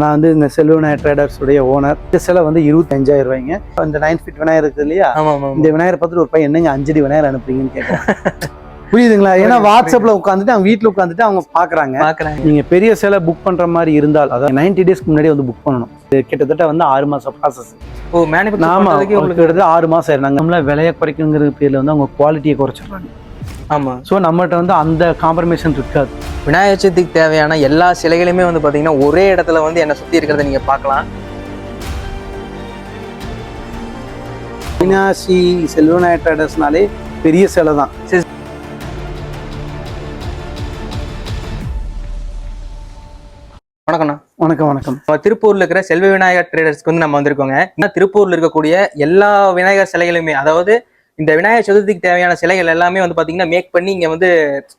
நான் வந்து இந்த செல்வநாய ட்ரேடர்ஸ் உடைய ஓனர் இந்த சிலை வந்து இருபத்தஞ்சாயிரம் ரூபாய்ங்க. இந்த நைன் ஃபீட் விநாயகர் இருக்குது இல்லையா? இந்த விநாயகர் பார்த்துட்டு ஒரு பையன் என்னங்க அஞ்சடி விநாயகர் அனுப்புறீங்கன்னு கேட்குறேன் புரியுதுங்களா? ஏன்னா வாட்ஸ்அப்ல உட்காந்துட்டு அவங்க வீட்டில் உட்காந்துட்டு அவங்க பாக்குறாங்க. நீங்க பெரிய சிலை புக் பண்ற மாதிரி இருந்தால் அதாவது நைன்டி டேஸ்க்கு முன்னாடி வந்து புக் பண்ணணும். கிட்டத்தட்ட வந்து ஆறு மாசம் ப்ராசஸ் ஆமா கிட்டத்தட்ட ஆறு மாசம் ஆயிரும். நாங்க விலையை குறைக்குங்கிற பேர்ல வந்து அவங்க குவாலிட்டியை குறைச்சிடுறாங்க. ஆமா. ஸோ நம்மகிட்ட வந்து அந்த காம்ப்ரமைசேஷன் இருக்காது. விநாயகர் சதுர்த்திக்கு தேவையான எல்லா சிலைகளுமே வந்து பாத்தீங்கன்னா ஒரே இடத்துல வந்து என்ன சுத்தி இருக்கிறத நீங்க பார்க்கலாம். மீனாட்சி செல்வநாயர் ட்ரேடர்ஸ்னாலே பெரிய சிலை தான். வணக்கம்ண்ணா. வணக்கம் வணக்கம். திருப்பூர்ல இருக்கிற செல்வ விநாயகர் ட்ரேடர்ஸ்க்கு வந்து நம்ம வந்திருக்கோங்க. இன்னும் திருப்பூர்ல இருக்கக்கூடிய எல்லா விநாயகர் சிலைகளுமே அதாவது இந்த விநாயகர் சதுர்த்திக்கு தேவையான சிலைகள் எல்லாமே வந்து பாத்தீங்கன்னா மேக் பண்ணி இங்க வந்து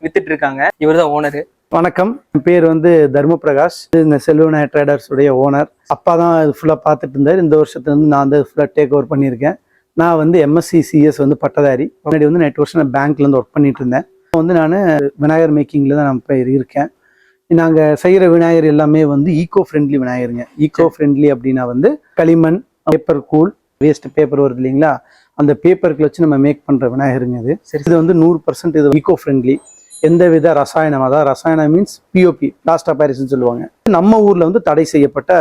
வித்துட்டு இருக்காங்க இவர் தான் ஓனரு வணக்கம். என் பேர் வந்து தர்ம பிரகாஷ் இந்த செல்வநாயர் ட்ரேடர்ஸ் உடைய ஓனர் அப்பா தான் இது ஃபுல்லாக பார்த்துட்டு இருந்தார். இந்த வருஷத்துல இருந்து நான் வந்து ஃபுல்லாக டேக் ஓவர் பண்ணியிருக்கேன். நான் வந்து எம்எஸ்சி சிஎஸ் வந்து பட்டதாரி. முன்னாடி வந்து நெட் வருஷம் நான் பேங்க்ல இருந்து ஒர்க் பண்ணிட்டு இருந்தேன். வந்து நான் விநாயகர் மேக்கிங்ல தான் நான் இப்போ இருக்கேன். நாங்கள் செய்கிற விநாயகர் எல்லாமே வந்து ஈகோ ஃப்ரெண்ட்லி விநாயகருங்க. ஈகோ ஃப்ரெண்ட்லி அப்படின்னா வந்து களிமண் பேப்பர் கூல் வேஸ்ட் பேப்பர் வருது இல்லைங்களா? அந்த பேப்பருக்கு வச்சு நம்ம மேக் பண்ணுற விநாயகருங்க இது சரி. இது வந்து நூறு பர்சன்ட் இது ஈகோ ஃப்ரெண்ட்லி எந்த வித ரசாயனம் அதாவது ரசாயனம் மீன்ஸ் பிஓபி பிளாஸ்டர் பாரிஸ்னு சொல்லுவாங்க. நம்ம ஊர்ல வந்து தடை செய்யப்பட்ட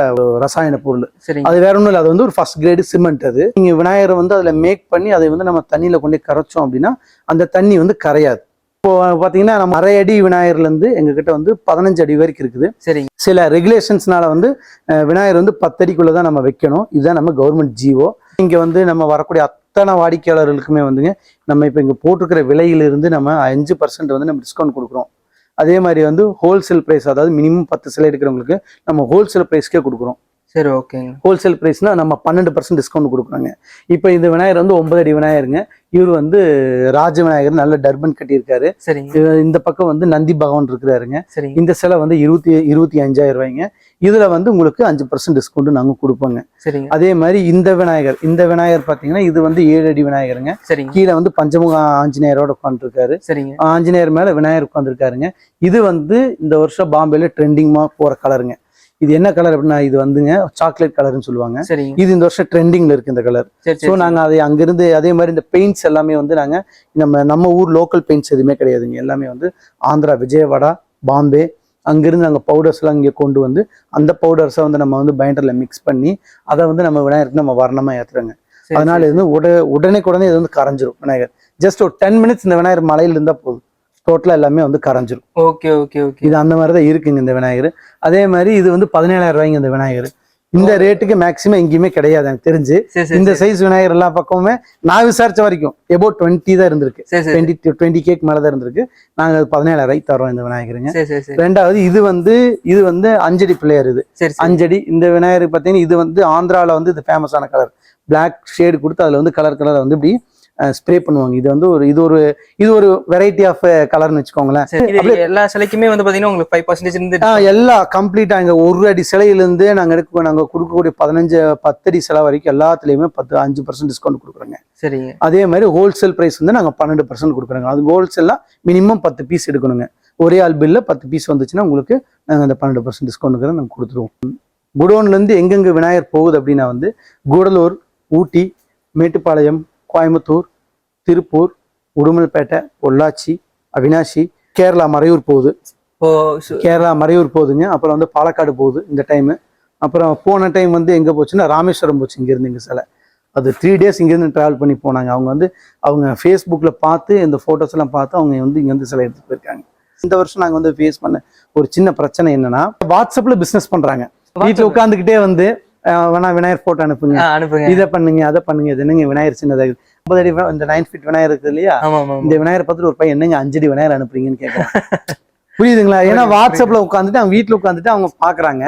ரசாயன பொருள். சரிங்க. அது வேற ஒன்றும் இல்லை அது வந்து ஒரு ஃபர்ஸ்ட் கிரேடு சிமெண்ட் அது. நீங்க விநாயகரை வந்து அதுல மேக் பண்ணி அதை வந்து நம்ம தண்ணியில கொண்டு கரைச்சோம் அப்படின்னா அந்த தண்ணி வந்து கரையாது. இப்போ பாத்தீங்கன்னா நம்ம அரை அடி விநாயகர்ல இருந்து எங்க கிட்ட வந்து பதினஞ்சு அடி வரைக்கும் இருக்குது. சரிங்க. சில ரெகுலேஷன்ஸ்னால வந்து விநாயகர் வந்து பத்தடிக்குள்ள தான் நம்ம வைக்கணும். இதுதான் நம்ம கவர்மெண்ட் ஜிஓ இங்க வந்து நம்ம வரக்கூடிய அத்தனை வாடிக்கையாளர்களுக்குமே வந்துங்க நம்ம இப்போ இங்கே போட்டிருக்கிற விலையிலிருந்து நம்ம அஞ்சு பர்சன்ட் வந்து நம்ம டிஸ்கவுண்ட் கொடுக்குறோம். அதே மாதிரி வந்து ஹோல்சேல் ப்ரைஸ் அதாவது மினிமம் பத்து சிலை எடுக்கிறவங்களுக்கு நம்ம ஹோல்சேல் ப்ரைஸ்க்கே கொடுக்குறோம். சரி ஓகேங்க. ஹோல்சேல் ப்ரைஸ்னா நம்ம பன்னெண்டு பர்சன்ட் டிஸ்கவுண்ட் கொடுக்குறாங்க. இப்போ இந்த விநாயகர் வந்து ஒன்பது அடி விநாயகருங்க. இவர் வந்து ராஜ விநாயகர் நல்ல டர்பன் கட்டியிருக்காரு. இது- இந்த பக்கம் வந்து நந்தி பகவான் இருக்கிறாருங்க. சரிங்க. இந்த சிலை வந்து இருபத்தி இருபத்தி அஞ்சாயிரம் ரூபாய்ங்க. இதுல வந்து உங்களுக்கு அஞ்சு பர்சன்ட் டிஸ்கவுண்ட் நாங்க கொடுப்போங்க. அதே மாதிரி இந்த விநாயகர் இந்த விநாயகர் பாத்தீங்கன்னா இது வந்து ஏழு அடி விநாயகருங்க. சரிங்க. கீழே வந்து பஞ்சமுக ஆஞ்சநேயரோட உட்காந்துருக்காரு சரிங்க. ஆஞ்சநேயர் மேல விநாயகர் உட்காந்துருக்காருங்க இது வந்து இந்த வருஷம் பாம்பேல ட்ரெண்டிங்கா போற கலருங்க இது என்ன கலர் அப்படின்னா இது வந்துங்க சாக்லேட் கலர்னு சொல்லுவாங்க. இது இந்த வருஷம் ட்ரெண்டிங்ல இருக்கு இந்த கலர் ஸோ நாங்க அதை அங்கிருந்து அதே மாதிரி இந்த பெயிண்ட்ஸ் எல்லாமே வந்து நாங்க நம்ம நம்ம ஊர் லோக்கல் பெயிண்ட்ஸ் எதுவுமே கிடையாதுங்க. எல்லாமே வந்து ஆந்திரா விஜயவாடா பாம்பே அங்கிருந்து நாங்கள் பவுடர்ஸ்லாம் இங்கே கொண்டு வந்து அந்த பவுடர்ஸை வந்து நம்ம வந்து பைண்டரில் மிக்ஸ் பண்ணி அதை வந்து நம்ம விநாயகருக்கு நம்ம வர்ணமாக ஏற்றுறோங்க சரி, அதனால. இது வந்து உட உடனே உடனே இது வந்து கரைஞ்சிரும் விநாயகர். ஜஸ்ட் ஒரு டென் மினிட்ஸ் இந்த விநாயகர் மலையில இருந்தால் போதும். டோட்டலாக எல்லாமே வந்து கரைஞ்சிரும். Okay okay okay. இது அந்த மாதிரி தான் இருக்குங்க இந்த விநாயகர். அதே மாதிரி இது வந்து பதினேழாயிரம் ரூபாய்ங்க இந்த விநாயகர். இந்த ரேட்டுக்கு மேக்ஸிமம் எங்கேயுமே கிடையாது எனக்கு தெரிஞ்சு. இந்த. சைஸ் விநாயகர் எல்லா பக்கமுமே நான் விசாரிச்ச வரைக்கும் எபோட் டுவெண்ட்டி தான் இருந்திருக்கு. டுவெண்ட்டி டுவெண்ட்டி கேக் மேலே தான் இருந்திருக்கு. நாங்கள் பதினேழாயிரம் தரோம் இந்த விநாயகருங்க. ரெண்டாவது இது வந்து இது வந்து அஞ்சடி பிள்ளையர் இது. அஞ்சடி. இந்த விநாயகர் பார்த்தீங்கன்னா இது வந்து ஆந்திராவில் வந்து இது ஃபேமஸான கலர் Black ஷேடு கொடுத்து அதில் வந்து கலர் கலரை வந்து இப்படி ஸ்ப்ரே பண்ணுவாங்க. இது வந்து ஒரு இது ஒரு இது ஒரு வெரைட்டி ஆஃப் கலர்னு வச்சுக்கோங்களேன். சரி எல்லா சிலைக்குமே வந்து பாத்தீங்கன்னா உங்களுக்கு ஃபைவ் பர்சன்டேஜ் இருந்து எல்லாம் கம்ப்ளீட்டா இங்க ஒரு அடி சிலையிலேருந்து நாங்க எடுக்க நாங்க கொடுக்கக்கூடிய பதினஞ்சு பத்தடி சிலை வரைக்கும் எல்லாத்துலயுமே பத்து அஞ்சு பர்சன்ட் டிஸ்கவுண்ட் கொடுக்குறோங்க. சரிங்க. அதே மாதிரி ஹோல்சேல் பிரைஸ் வந்து நாங்க பன்னெண்டு பர்சன்ட் கொடுக்குறோங்க. அது ஹோல்சேல்னா மினிமம் பத்து பீஸ் எடுக்கணுங்க. ஒரே ஆள் பில்ல பத்து பீஸ் வந்துச்சுன்னா உங்களுக்கு நாங்க அந்த பன்னெண்டு பர்சன்ட் டிஸ்கவுண்ட்டுக்கு நாங்க கொடுத்துருவோம். குடோன்ல இருந்து எங்கெங்க விநாயகர் போகுது அப்படின்னா வந்து கூடலூர் ஊட்டி மேட்டுப்பாளையம் கோயம்புத்தூர் திருப்பூர் உடுமல்பேட்டை பொள்ளாச்சி அவினாஷி கேரளா மறையூர் போகுது. கேரளா மறையூர் போகுதுங்க. அப்புறம் வந்து பாலக்காடு போகுது இந்த டைமு அப்புறம் போன டைம் வந்து எங்கே போச்சுன்னா ராமேஸ்வரம் போச்சு. இங்கேருந்து இங்கே சிலை. அது த்ரீ டேஸ் இங்கேருந்து ட்ராவல் பண்ணி போனாங்க. அவங்க வந்து அவங்க ஃபேஸ்புக்கில் பார்த்து இந்த photos எல்லாம் பார்த்து அவங்க வந்து இங்கேருந்து சிலை எடுத்துட்டு போயிருக்காங்க. இந்த வருஷம் நாங்கள் வந்து ஃபேஸ் பண்ண ஒரு சின்ன பிரச்சனை என்னன்னா வாட்ஸ்அப்பில் பிஸ்னஸ் பண்ணுறாங்க வீட்டில் உட்காந்துக்கிட்டே வந்து வேணா விநாயகர் போட்டோ அனுப்புங்க. அனுப்புங்க. இதை பண்ணுங்க அதை பண்ணுங்க. இது என்னங்க விநாயகர் சின்னதாக ஐம்பது அடி இந்த நைன் ஃபீட் விநாயகர் இருக்குது இல்லையா. இந்த விநாயகர் பார்த்துட்டு ஒரு பையன் என்னங்க அஞ்சடி விநாயகர் அனுப்புறீங்கன்னு கேட்குறேன் புரியுதுங்களா? ஏன்னா வாட்ஸ்அப்ல உட்காந்துட்டு அவங்க வீட்டுல உட்காந்துட்டு அவங்க பாக்குறாங்க.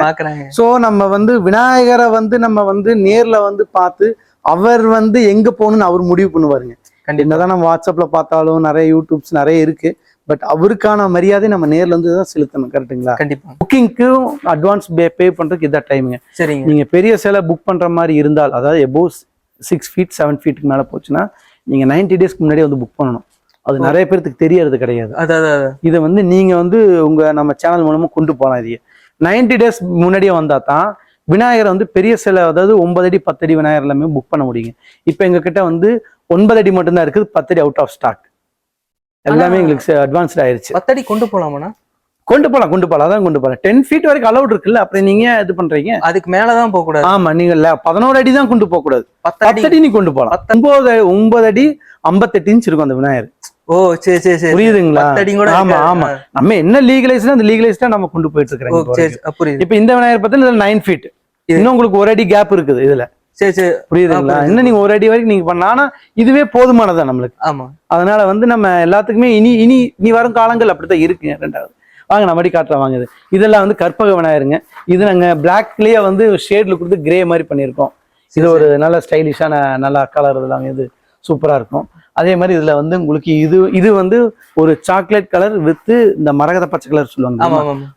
சோ நம்ம வந்து விநாயகரை வந்து நம்ம வந்து நேர்ல வந்து பார்த்து அவர் வந்து எங்க போகணும்னு அவர் முடிவு பண்ணுவாருங்க. என்னதான் நம்ம வாட்ஸ்அப்ல பார்த்தாலும் நிறைய யூடியூப்ஸ் நிறைய இருக்கு. பட் அவருக்கான மரியாதை நம்ம நேர்ல வந்து தான் செலுத்தணும் கரெக்ட்டுங்களா கண்டிப்பா. புக்கிங்க்கும் அட்வான்ஸ் பே பண்றதுக்கு இதான் டைமுங்க சரிங்க. நீங்க பெரிய சிலை புக் பண்ற மாதிரி இருந்தால் அதாவது எபோவ் சிக்ஸ் ஃபீட் செவன் ஃபீட்டுக்கு மேல போச்சுன்னா நீங்க 90 டேஸ்க்கு முன்னாடி வந்து புக் பண்ணணும். அது நிறைய பேருக்கு தெரியறது கிடையாது. இதை வந்து நீங்க வந்து உங்க நம்ம சேனல் மூலமா கொண்டு போகலாம் இதையே. 90 டேஸ் முன்னாடியே வந்தா தான் விநாயகர் வந்து பெரிய சிலை அதாவது ஒன்பது அடி பத்து அடி விநாயகர் எல்லாமே புக் பண்ண முடியுங்க. இப்போ எங்ககிட்ட வந்து ஒன்பது அடி மட்டும்தான் இருக்குது பத்து அடி அவுட் ஆஃப் ஸ்டாக் எல்லாமே எங்களுக்கு அட்வான்ஸ்ட் ஆயிருச்சு. பத்தடி கொண்டு போலாமாண்ணா? கொண்டு போலாம் கொண்டு போலாம். அதான் கொண்டு போலாம் டென் ஃபீட் வரைக்கும் அலௌட் இருக்குல்ல? அப்புறம் நீங்க இது பண்றீங்க? அதுக்கு மேலதான் போக கூடாது ஆமா நீங்க இல்ல பதினோரு அடி தான் கொண்டு போக கூடாது பத்து அடி நீ கொண்டு போலாம். ஒன்பது ஒன்பது அடி ஐம்பத்தெட்டு இன்ச் இருக்கும் அந்த விநாயகர். ஓ சரி சரி சரி. புரியுதுங்களா? ஆமா. ஆமா. நம்ம என்ன லீகலைஸ் அந்த லீகலைஸ் தான் நம்ம கொண்டு போயிட்டு இருக்கிறோம் இப்ப இந்த விநாயகர் பார்த்தா நைன் ஃபீட் இன்னும் உங்களுக்கு ஒரு அடி கேப் இருக்குது இதுல. சரி சரி. புரியுதுங்களா. இன்னும் நீங்க ஒரு அடி வரைக்கும் நீங்க பண்ணலாம். ஆனா இதுவே போதுமானதான் நம்மளுக்கு. ஆமா. அதனால வந்து நம்ம எல்லாத்துக்குமே இனி இனி இனி வரும் காலங்கள் அப்படித்தான் இருக்குங்க ரெண்டாவது. வாங்க நம்ம காட்டுற வாங்க இது. இதெல்லாம் வந்து கற்பக விநாயகருங்க. இது நாங்க பிளாக்லயே வந்து ஷேட்ல கொடுத்து கிரே மாதிரி பண்ணியிருக்கோம். இது ஒரு நல்ல ஸ்டைலிஷான நல்ல கலர் இதெல்லாம் இது சூப்பரா இருக்கும். அதே மாதிரி இதுல வந்து உங்களுக்கு இது இது வந்து ஒரு சாக்லேட் கலர் வித் இந்த மரகத பச்சை கலர் சொல்லுவாங்க